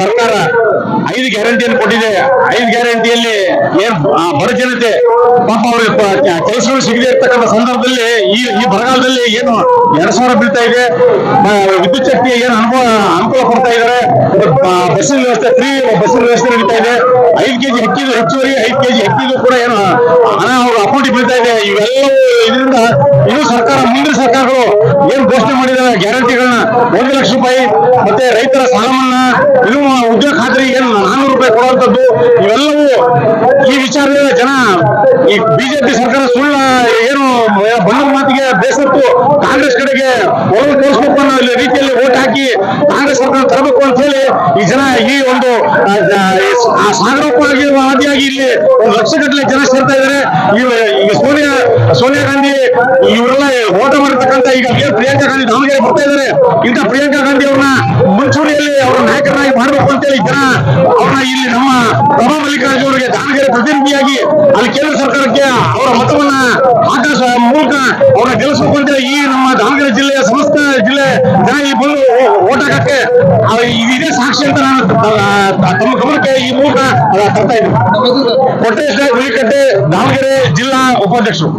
ಸರ್ಕಾರ ಐದು ಗ್ಯಾರಂಟಿಯನ್ನು ಕೊಟ್ಟಿದೆ. ಐದು ಗ್ಯಾರಂಟಿಯಲ್ಲಿ ಏನ್ ಬಡ ಜನತೆ ಪಾಪ ಅವರಿಗೆ ಕೆಲಸಗಳು ಸಿಗದೆ ಇರ್ತಕ್ಕಂಥ ಸಂದರ್ಭದಲ್ಲಿ ಈ ಈ ಬರಗಾಲದಲ್ಲಿ ಏನು ಎರಡ್ ಸಾವಿರ ಬೀಳ್ತಾ ಇದೆ. ವಿದ್ಯುತ್ ಶಕ್ತಿ ಏನು ಅನುಕೂಲ ಅನುಕೂಲ ಕೊಡ್ತಾ ಇದ್ದಾರೆ. ಬಸ್ಸಿನ ವ್ಯವಸ್ಥೆ ಫ್ರೀ ಬಸ್ಸಿನ ವ್ಯವಸ್ಥೆ ನಡೀತಾ ಇದೆ. ಐದು ಕೆಜಿ ಹೆಚ್ಚಿದ್ರು ಹೆಚ್ಚುವರಿ, ಐದು ಕೆಜಿ ಹೆಚ್ಚಿದ್ರು ಕೂಡ ಏನು ಹಣ ಅವ್ರ ಅಕೌಂಟಿಗೆ ಬೀಳ್ತಾ ಇದೆ ಇವೆಲ್ಲವೂ ಇದರಿಂದ ಇದು ಸರ್ಕಾರ ಮುಂದಿನ ಸರ್ಕಾರಗಳು ಏನ್ ಘೋಷಣೆ ಮಾಡಿದ್ದಾರೆ ಗ್ಯಾರಂಟಿಗಳನ್ನ ಒಂದು ಲಕ್ಷ ರೂಪಾಯಿ ಮತ್ತೆ ರೈತರ ಸಾಲ ಮನ್ನಾ ಇದು ಉದ್ಯೋಗ ಖಾತ್ರಿ ಏನು ನಾನ್ನೂರು ರೂಪಾಯಿ ಕೊಡುವಂತದ್ದು ಇವೆಲ್ಲವೂ ಈ ವಿಚಾರದಲ್ಲಿ ಜನ ಈ ಬಿಜೆಪಿ ಸರ್ಕಾರ ಸುಳ್ಳ ಏನು ಬಂದ ಮಾತಿಗೆ ಬೇಸತ್ತು ಕಾಂಗ್ರೆಸ್ ಕಡೆಗೆ ಒಲವು ತೋರಿಸ್ಬೇಕು ಅನ್ನೋ ರೀತಿಯಲ್ಲಿ ಓಟ್ ಹಾಕಿ ಕಾಂಗ್ರೆಸ್ ಸರ್ಕಾರ ತರಬೇಕು ಅಂತ ಹೇಳಿ ಈ ಜನ ಈ ಒಂದು ಆ, ಸಾಗರೋಪವಾಗಿ ವಾದಿಯಾಗಿ ಇಲ್ಲಿ ಒಂದು ಲಕ್ಷಗಟ್ಟಲೆ ಜನ ಸೇರ್ತಾ ಇದ್ದಾರೆ. ಈ ಸೋನಿಯಾ ಸೋನಿಯಾ ಗಾಂಧಿ ಇವರೆಲ್ಲ ಓಟ ಮಾಡಿರ್ತಕ್ಕಂಥ ಈಗ ಪ್ರಿಯಾಂಕಾ ಗಾಂಧಿ, ದಾವಣಗೆರೆ ಬರ್ತಾ ಇದ್ದಾರೆ ಇಂಥ ಪ್ರಿಯಾಂಕಾ ಗಾಂಧಿ ಅವ್ರನ್ನ ಮುಂಚೂಣಿಯಲ್ಲಿ ಅವರ ನಾಯಕರನ್ನಾಗಿ ಮಾಡಬೇಕು ಅಂತೇಳಿ ಜನ ಅವ್ರನ್ನ ಇಲ್ಲಿ ನಮ್ಮ ಪ್ರಭಾ ಮಲ್ಲಿಕಾರ್ಜುನ ಅವರಿಗೆ ದಾವಣಗೆರೆ ಪ್ರತಿನಿಧಿಯಾಗಿ ಅಲ್ಲಿ ಕೇಂದ್ರ ಸರ್ಕಾರಕ್ಕೆ ಅವರ ಮತವನ್ನ ಆಕಾಶ ಮೂಲಕ ಅವ್ರನ್ನ ಗೆಲ್ಲಿಸಬೇಕು ಅಂತ ಈ ನಮ್ಮ ದಾವಣಗೆರೆ ಜಿಲ್ಲೆಯ ಸಮಸ್ತ ಜಿಲ್ಲೆ ಜನ ಇಲ್ಲಿ ಬಂದು ಓಟ್ ಇದೇ ಸಾಕ್ಷಿ ಅಂತ ನಾನು ತಮ್ಮ ಗಮನಕ್ಕೆ ಈ ಮೂಲಕ ತರ್ತಾ ಇದ್ದೀನಿ. ಕೊಟ್ಟೇಶ್ ದಾವಣಗೆರೆ ಜಿಲ್ಲಾ ಉಪಾಧ್ಯಕ್ಷರು.